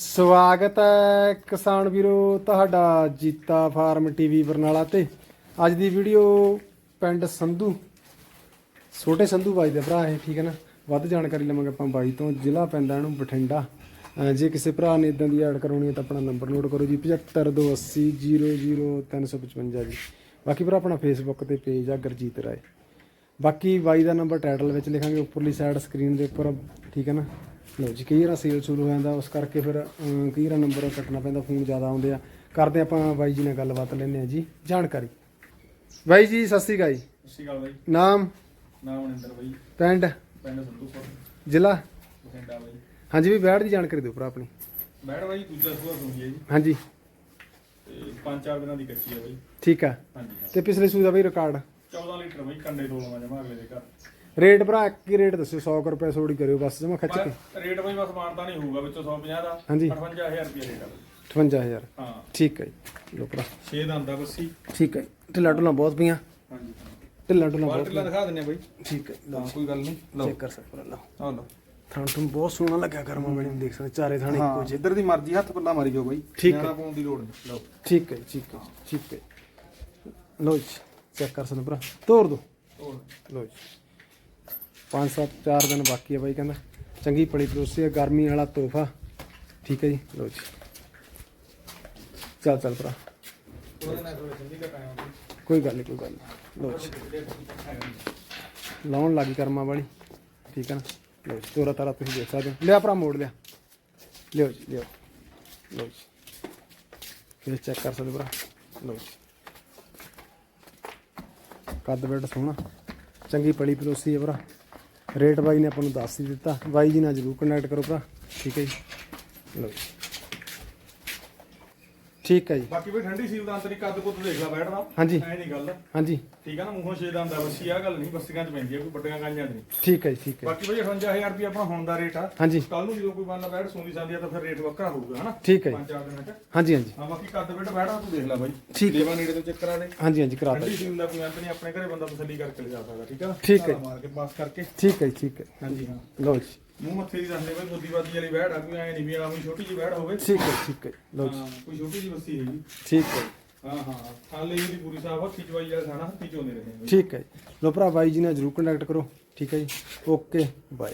ਸਵਾਗਤ ਹੈ ਕਿਸਾਨ ਵੀਰੋ ਤੁਹਾਡਾ ਜੀਤਾ ਫਾਰਮ ਟੀਵੀ ਬਰਨਾਲਾ ਤੇ। ਅੱਜ ਦੀ ਵੀਡੀਓ ਪਿੰਡ ਸੰਧੂ, ਛੋਟੇ ਸੰਧੂ ਬਾਈ ਦੇ ਭਰਾ ਹੈ ਠੀਕ ਹੈ ਨਾ? ਵੱਧ ਜਾਣਕਾਰੀ ਲਵਾਂਗੇ ਆਪਾਂ ਬਾਈ ਤੋਂ, ਜ਼ਿਲ੍ਹਾ ਪੈਂਦਾ ਇਹਨੂੰ ਬਠਿੰਡਾ। ਅਹ ਜੇ ਕਿਸੇ ਭਰਾ ਨੇ ਇਦਾਂ ਦੀ ਐਡ ਕਰਾਉਣੀ ਹੈ ਤਾਂ ਆਪਣਾ ਨੰਬਰ ਨੋਟ ਕਰੋ ਜੀ 7528000355 ਜੀ। ਬਾਕੀ ਭਰਾ ਆਪਣਾ ਫੇਸਬੁੱਕ ਤੇ ਪੇਜ ਆ, ਗੁਰਜੀਤ ਰਾਏ। ਬਾਕੀ ਬਾਈ ਦਾ ਨੰਬਰ ਟਾਈਟਲ ਵਿੱਚ ਲਿਖਾਂਗੇ, ਉੱਪਰਲੀ ਸਾਈਡ ਸਕਰੀਨ ਦੇ ਉੱਪਰ, ਠੀਕ ਹੈ ਨਾ? ਲਓ ਜੀ ਕਈ ਵਾਰ ਸੇਲ ਸ਼ੁਰੂ ਹੋ ਜਾਂਦਾ ਉਸ ਕਰਕੇ ਫਿਰ ਅਮ, ਕਈ ਵਾਰ ਨੰਬਰ ਕੱਟਣਾ ਪੈਂਦਾ ਫੋਨ ਜ਼ਿਆਦਾ ਆਉਂਦੇ ਆ। ਕਰਦੇ ਆਪਾਂ ਬਾਈ ਜੀ ਨਾਲ ਗੱਲਬਾਤ ਲੈਂਦੇ ਆ ਜੀ ਜਾਣਕਾਰੀ। ਬਾਈ ਜੀ ਸਤਿ ਸ਼੍ਰੀ ਅਕਾਲ ਜੀ। ਸਤਿ ਸ਼੍ਰੀ ਅਕਾਲ ਬਾਈ। ਨਾਮ? ਨਾਮ ਮਨਿੰਦਰ ਬਾਈ। ਪਿੰਡ? ਪਿੰਡ ਸੰਧੂਪੁਰ ਜ਼ਿਲ੍ਹਾ? ਬਠਿੰਡਾ ਬਾਈ। ਹਾਂਜੀ ਵੀ ਬੈਠ ਦੀ ਜਾਣਕਾਰੀ ਦਿਓ ਭਰਾ ਆਪਣੀ। ਬੈਠ ਬਾਈ ਦੂਜਾ ਸੂਆ ਸੁਣੀ ਹੈ ਜੀ। ਹਾਂਜੀ। ਤੇ ਪੰਜ ਚਾਰ ਦਿਨਾਂ ਦੀ ਕੱਚੀ ਹੈ ਬਾਈ। ਠੀਕ ਆ। ਹਾਂਜੀ ਹਾਂ। ਤੇ ਪਿਛਲੇ ਸੂਈ ਦਾ ਬਈ ਰਿਕਾਰਡ 14 ਲੀਟਰ ਬਾਈ ਕੰਡੇ ਤੋਂ ਲਵਾਂ ਜਮਾ ਅਗਲੇ ਦੇ ਘਰ। ਰੇਟ ਭਰਾ ਇੱਕ ਹੀ ਰੇਟ ਦੱਸਿਓ 100 ਕੁ ਰੁਪਏ ਸੋੜੀ ਕਰਿਓ ਬਸ ਜਮਾ ਖਿੱਚ ਕੇ। ਰੇਟ ਬਾਈ ਬਸ ਮਾਰਦਾ ਨਹੀਂ ਹੋਊਗਾ ਵਿੱਚੋਂ 150 ਦਾ ਹਾਂਜੀ। 58000 ਰੁਪਏ ਰੇਟ ਆ ਬਾਈ। 58000 ਹਾਂ। ਠੀਕ ਹੈ ਜੀ। ਲਓ ਭਰਾ। 6 ਦਾ ਆਂਦਾ ਬੱਸੀ। ਠੀਕ ਹੈ ਜੀ। ਢਿੱਲਾ ਢੁੱਲਾ ਬਹੁਤ ਪਈਆਂ। ਹਾਂਜੀ। ਢਿੱਲਾ ਢੁੱਲਾ ਬਹੁਤ ਕੁਆਲਟੀ ਲਾ ਦਿਖਾ ਦਿੰਨੇ ਬਾਈ। ਠੀਕ ਹੈ ਹਾਂ ਕੋਈ ਗੱਲ ਨਹੀਂ। ਚੈੱਕ ਕਰ ਸਕਦਾ ਲਓ। ਆ ਲਓ। ਥਾਂ ਤੁਹਾਨੂੰ ਬਹੁਤ ਸੋਹਣਾ ਲੱਗਿਆ ਕਰਮਾ ਬਣੀ ਨੂੰ ਦੇਖ ਸਕਦੇ ਚਾਰੇ ਥਾਣੇ ਇੱਕੋ ਹਾਂ ਜਿਹੇ। ਜਿੱਧਰ ਦੀ ਮਰਜ਼ੀ ਹੱਥ ਪੱਲਾ ਮਾਰੀ ਜਾਓ ਬਾਈ। ਠੀਕ ਹੈ। ਨਿਆਣਾ ਪਾਉਣ ਦੀ ਲੋੜ ਨਹੀਂ। ਲਓ। ਠੀਕ ਹੈ ਜੀ, ਠੀਕ ਹੈ ਜੀ, ਠੀਕ ਹੈ ਲੋ ਜੀ ਚੈੱਕ ਕਰ ਸਕਦੇ ਭਰਾ। ਤੋੜ ਦੋ। ਹੋਰ ਲੋ ਜੀ। ਪੰਜ ਸੱਤ, ਚਾਰ ਦਿਨ ਬਾਕੀ ਆ ਬਾਈ, ਕਹਿੰਦਾ ਚੰਗੀ ਪਲੀ ਪਰੋਸੀ ਹੈ ਗਰਮੀ ਵਾਲਾ ਤੋਹਫਾ। ਠੀਕ ਹੈ ਜੀ ਲੋ ਜੀ। ਚੱਲ ਚੱਲ ਭਰਾ। ਕੋਈ ਗੱਲ ਨਹੀਂ, ਕੋਈ ਗੱਲ ਨਹੀਂ। ਲੋ ਜੀ। ਲਾਉਣ ਲੱਗੀ ਕਰਮਾ ਵਾਲੀ। ਠੀਕ ਹੈ ਨਾ? ਲੋ ਜੀ, ਤੋਰਾ ਤਾਰਾ ਤੁਸੀਂ ਦੇਖ ਸਕਦੇ ਹੋ। ਲਿਆ ਭਰਾ, ਮੋੜ ਲਿਆ। ਲਿਓ ਜੀ, ਲਿਓ। ਲੋ ਜੀ। ਫਿਰ ਚੈੱਕ ਕਰ ਸਕਦੇ ਭਰਾ। ਲੋ ਜੀ। ਕੱਦ ਬੈਡ ਸੋਹਣਾ। ਚੰਗੀ ਪਲੀ ਪਲੋਸੀ ਹੈ ਭਰਾ। ਰੇਟ ਬਾਈ ਨੇ ਆਪਾਂ ਨੂੰ ਦੱਸ ਹੀ ਦਿੱਤਾ। ਬਾਈ ਜੀ ਨਾਲ ਜਰੂਰ ਕੰਟੈਕਟ ਕਰੋ ਭਰਾ। ਠੀਕ ਹੈ ਜੀ। ਲੋ ਜੀ। ਠੀਕ ਹੈ ਜੀ। ਬਾਕੀ ਵੀ ਠੰਡੀ ਸੀਲ ਦਾ ਅੰਤਰੀ ਕੱਦ ਕੁੱਦ ਦੇਖ ਲੈ ਬੈਠਦਾ। ਹਾਂਜੀ। ਐ ਨਹੀਂ ਗੱਲ। ਹਾਂਜੀ। ਠੀਕ ਆ ਨਾ ਮੂੰਹੋਂ ਛੇ ਦਾ ਬੱਸੀ ਆ ਗੱਲ ਨਹੀਂ ਬੱਸੀਆਂ ਚ ਪੈਂਦੀ ਆ ਕੋਈ ਵੱਡੀਆਂ ਗਾਈਆਂ ਨਹੀਂ ਠੀਕ ਹੈ ਜੀ ਠੀਕ ਹੈ। ਬਾਕੀ ਬਈ 58000 ਰੁਪਏ ਆਪਣਾ ਹੁਣ ਦਾ ਰੇਟ ਆ। ਹਾਂਜੀ। ਕੱਲ ਨੂੰ ਜਦੋਂ ਕੋਈ ਬੰਦਾ ਬੈਠ ਸੂੰਦੀ ਜਾਂਦੀ ਆ ਤਾਂ ਫਿਰ ਰੇਟ ਵੱਖਰਾ ਹੋਊਗਾ ਹਨਾ? ਠੀਕ ਹੈ ਜੀ। ਪੰਜ ਚਾਰ ਦਿਨਾਂ ਚ। ਹਾਂਜੀ ਹਾਂਜੀ। ਹਾਂ ਬਾਕੀ ਕੱਦ ਬੈਠ ਬੈਠਾ ਤੂੰ ਦੇਖ ਲੈ ਬਾਈ। ਠੀਕ ਹੈ। ਦੇਵਾ ਨੇੜੇ ਤੋਂ ਚੱਕ ਕਰਾ ਦੇ ਹਾਂਜੀ ਹਾਂਜੀ ਕਰਾ ਤਾ ਠੰਡੀ ਸੀਲ ਦਾ ਕੋਈ ਅੰਤ ਨਹੀਂ ਆਪਣੇ ਘਰੇ ਬੰਦਾ ਤਸੱਲੀ ਕਰਕੇ ਲਿਜਾ ਸਕਦਾ ਠੀਕ ਆ? ਨਾ ਠੀਕ ਹੈ। ਧਾਰਾ ਮਾਰ ਕੇ ਪਾਸ ਕਰਕੇ। ਠੀਕ ਹੈ ਜੀ, ਠੀਕ ਹੈ। ਹਾਂਜੀ ਹਾਂ। ਲਓ ਜੀ। ਮੂੰਹ ਮੱਥੇ ਦੀ ਦੱਸਦੇ ਬਈ ਬੁੱਧੀਵਾਦੀ ਵਾਲੀ ਬੈਠ ਆ ਕੋਈ ਐ ਨਹੀਂ ਵੀ ਆ ਕੋਈ ਛੋਟੀ ਜਿਹੀ ਬੈਠ ਹੋਵੇ। ਠੀਕ ਹੈ ਠੀਕ ਹੈ ਲਓ ਜੀ। ਹਾਂ ਕੋਈ ਛੋਟੀ ਜਿਹੀ ਬੱਸੀ ਹੈਗੀ। ਠੀਕ ਹੈ। ਹਾਂ ਹਾਂ ਥਾਲੇ ਇਹਦੀ ਪੂਰੀ ਸਾਫ਼ ਹੱਥੀ ਚਵਾਈ ਵਾਲਾ ਸਾਣਾ ਹੱਥੀ ਚੋਂਦੇ ਰਹੇ। ਠੀਕ ਹੈ ਲੋ ਭਰਾ ਬਾਈ ਜੀ ਨਾਲ ਜਰੂਰ ਕੰਟੈਕਟ ਕਰੋ। ਠੀਕ ਹੈ ਜੀ। Okay bye.